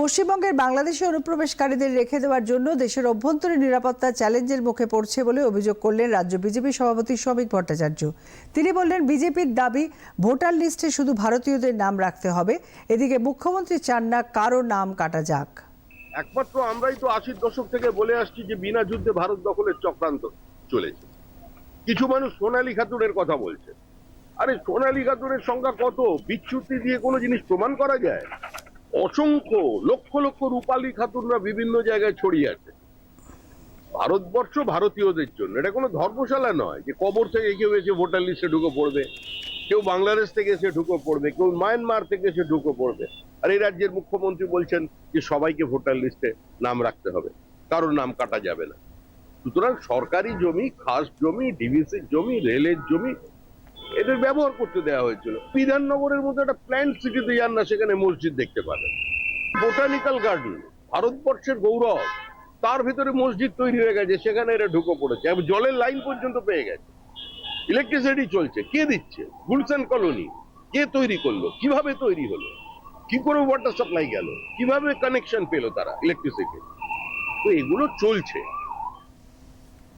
পশ্চিমবঙ্গের বাংলাদেশি অনুপ্রবেশকারীদের রেখে দেওয়ার জন্য দেশের অভ্যন্তরীণ নিরাপত্তা চ্যালেঞ্জের মুখে পড়ছে বলে অভিযোগ করলেন রাজ্য বিজেপি সভাপতি শ্রমিক ভট্টাচার্য। তিনি বললেন, বিজেপির দাবি, ভোটার লিস্টে শুধু ভারতীয়দের নাম রাখতে হবে। এদিকে মুখ্যমন্ত্রী চান না কারও নাম কাটা যাক। একমাত্র আমরাই তো আশির দশক থেকে বলে আসছি যে বিনা যুদ্ধে ভারত দখলের চক্রান্ত চলেছে। কিছু মানুষ সোনালী খাতুনের কথা বলছে। আরে সোনালী খাতুনের সংখ্যা কত? বিচ্যুতি দিয়ে কোনো জিনিস প্রমাণ করা যায়? অসংখ্য লক্ষ লক্ষ রূপালী খাতুনরা বিভিন্ন জায়গায় ছড়িয়ে আছে। ভারতবর্ষ ভারতীয়দের জন্য। এটা কোনো ধর্মশালা নয় যে কবর থেকে কেউ এসে ভোটার লিস্টে ঢুকে পড়বে, কেউ বাংলাদেশ থেকে এসে ঢুকে পড়বে, কেউ মায়ানমার থেকে এসে ঢুকে পড়বে। আর এই রাজ্যের মুখ্যমন্ত্রী বলছেন যে সবাইকে ভোটার লিস্টে নাম রাখতে হবে, কারোর নাম কাটা যাবে না। সুতরাং সরকারি জমি, খাস জমি, ডিভিসির জমি, রেলের জমি এদের ব্যবহার করতে দেওয়া হয়েছিল। বিধাননগরের মধ্যে একটা প্ল্যান্ট সিটিতে যান না, সেখানে মসজিদ দেখতে পাবেন। বোটানিক্যাল গার্ডেন ভারতবর্ষের গৌরব। তার ভিতরে মসজিদ তৈরি হয়ে গেছে, সেখানে এরা ঢুকে পড়েছে। এবং জলের লাইন পর্যন্ত পেয়ে গেছে। ইলেকট্রিসিটি চলছে। কে দিচ্ছে? গুলশান কলোনি কে তৈরি করল? কীভাবে তৈরি হলো? কি করে ওয়াটার সাপ্লাই গেল? কীভাবে কানেকশন পেল তারা ইলেকট্রিসিটি তো এগুলো চলছে।